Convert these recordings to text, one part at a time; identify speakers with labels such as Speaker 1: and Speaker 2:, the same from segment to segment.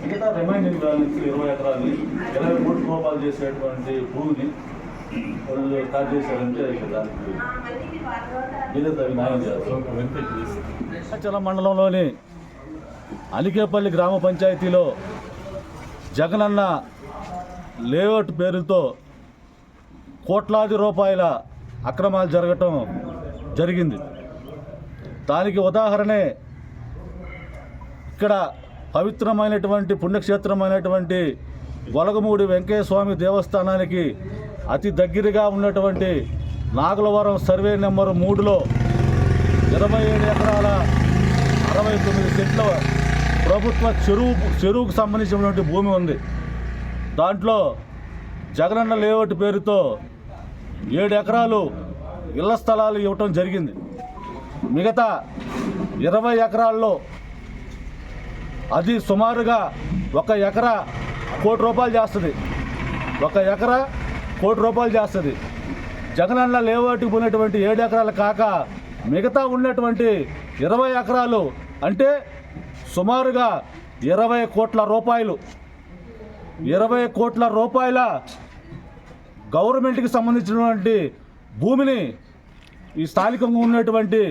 Speaker 1: మిగతా remaining balance ఇరవై ఎకరాలు. ఇరవై కోట్ల రూపాయలు చేసేటువంటి భూమిని వాళ్ళు స్టార్ట్ చేశారంటే ఇక దానికి తగిన న్యాయం మండలంలోని అలికేపల్లి గ్రామ పంచాయతీలో జగనన్న లేఅవుట్ పేరుతో కోట్లాది రూపాయల అక్రమాలు జరగటం జరిగింది. దానికి ఉదాహరణే ఇక్కడ పవిత్రమైనటువంటి పుణ్యక్షేత్రమైనటువంటి వలగమూడి వెంకయ్య స్వామి దేవస్థానానికి అతి దగ్గరగా ఉన్నటువంటి నాగలవరం సర్వే నెంబరు మూడులో ఇరవై ఏడు ఎకరాల అరవై తొమ్మిది సెట్ల ప్రభుత్వ చెరువు చెరువుకు సంబంధించినటువంటి భూమి ఉంది. దాంట్లో జగనన్న లేఅవుట్ పేరుతో ఏడు ఎకరాలు ఇళ్ళ స్థలాలు ఇవ్వటం జరిగింది. మిగతా ఇరవై ఎకరాల్లో అది సుమారుగా ఒక ఎకరా కోటి రూపాయలు చేస్తుంది. ఒక ఎకరా కోటి రూపాయలు చేస్తుంది. జగనన్న లేవాటికి పోయినటువంటి ఏడు ఎకరాలు కాక మిగతా ఉన్నటువంటి ఇరవై ఎకరాలు అంటే సుమారుగా ఇరవై కోట్ల రూపాయలు. ఇరవై కోట్ల రూపాయల గవర్నమెంట్కి సంబంధించినటువంటి భూమిని ఈ స్థానికంగా ఉన్నటువంటి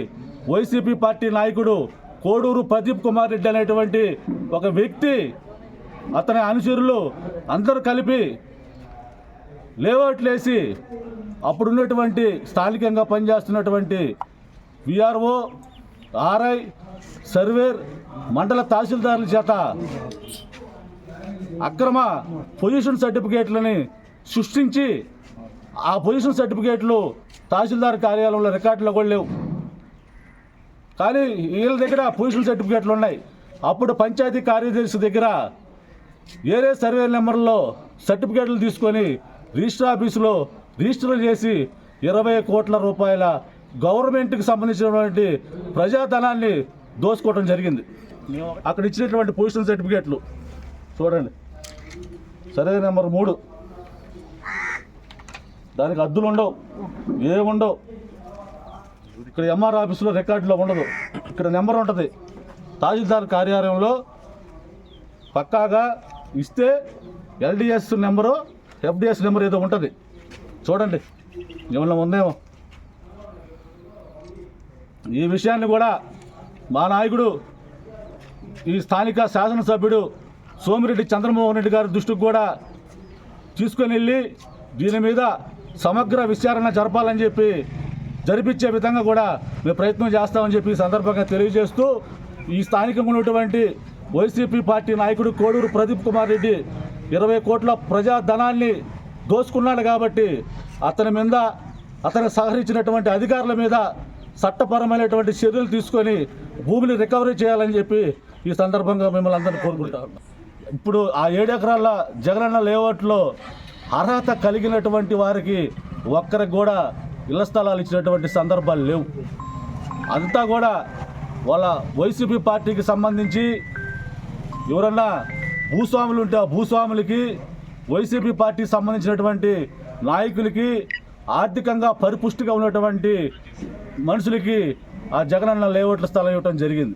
Speaker 1: వైసీపీ పార్టీ నాయకుడు కోడూరు ప్రదీప్ కుమార్ రెడ్డి అనేటువంటి ఒక వ్యక్తి అతని అనుచరులు అందరూ కలిపి లేవట్లేసి అప్పుడున్నటువంటి స్థానికంగా పనిచేస్తున్నటువంటి విఆర్ఓ ఆర్ఐ సర్వేర్ మండల తహసీల్దారుల చేత అక్రమ పొజిషన్ సర్టిఫికేట్లని సృష్టించి ఆ పొజిషన్ సర్టిఫికేట్లు తహసీల్దార్ కార్యాలయంలో రికార్డులో కూడా లేవు. కానీ వీళ్ళ దగ్గర పొజిషన్ సర్టిఫికేట్లు ఉన్నాయి. అప్పుడు పంచాయతీ కార్యదర్శి దగ్గర వేరే సర్వే నెంబర్లో సర్టిఫికేట్లు తీసుకొని రిజిస్టర్ ఆఫీసులో రిజిస్టర్ చేసి ఇరవై కోట్ల రూపాయల గవర్నమెంట్కి సంబంధించినటువంటి ప్రజాధనాన్ని దోసుకోవడం జరిగింది. అక్కడ ఇచ్చినటువంటి పొజిషన్ సర్టిఫికేట్లు చూడండి. సర్వే నెంబర్ మూడు. దానికి అద్దులు ఉండవు. ఏముండవు ఇక్కడ ఎంఆర్ ఆఫీసులో రికార్డులో ఉండదు. ఇక్కడ నెంబర్ ఉంటుంది. తహసీల్దార్ కార్యాలయంలో పక్కాగా ఇస్తే ఎల్డిఎస్ నెంబరు ఎఫ్డిఎస్ నెంబర్ ఏదో ఉంటుంది. చూడండి. ఏమన్నా ఉందేమో. ఈ విషయాన్ని కూడా మా నాయకుడు ఈ స్థానిక శాసనసభ్యుడు సోమిరెడ్డి చంద్రమోహన్ రెడ్డి గారి దృష్టికి కూడా తీసుకొని వెళ్ళి దీని మీద సమగ్ర విచారణ జరపాలని చెప్పి జరిపించే విధంగా కూడా మేము ప్రయత్నం చేస్తామని చెప్పి ఈ సందర్భంగా తెలియజేస్తూ ఈ స్థానికంగా ఉన్నటువంటి వైసీపీ పార్టీ నాయకుడు కోడూరు ప్రదీప్ కుమార్ రెడ్డి ఇరవై కోట్ల ప్రజాధనాన్ని దోచుకున్నాడు దోసుకున్నాడు కాబట్టి అతని మీద అతను సహకరించినటువంటి అధికారుల మీద చట్టపరమైనటువంటి చర్యలు తీసుకొని భూమిని రికవరీ చేయాలని చెప్పి ఈ సందర్భంగా మిమ్మల్ని అందరినీ కోరుకుంటాను ఇప్పుడు ఆ ఏడు ఎకరాల జగనన్న లేఅవుట్లో అర్హత కలిగినటువంటి వారికి ఒక్కరికి కూడా ఇళ్ళ స్థలాలు ఇచ్చినటువంటి సందర్భాలు లేవు. అంతా కూడా వాళ్ళ వైసీపీ పార్టీకి సంబంధించి ఎవరన్నా భూస్వాములు ఉంటే ఆ భూస్వాములకి వైసీపీ పార్టీకి సంబంధించినటువంటి నాయకులకి ఆర్థికంగా పరిపుష్టిగా ఉన్నటువంటి మనుషులకి ఆ జగనన్న లేఅవుట్ల స్థలం ఇవ్వటం జరిగింది.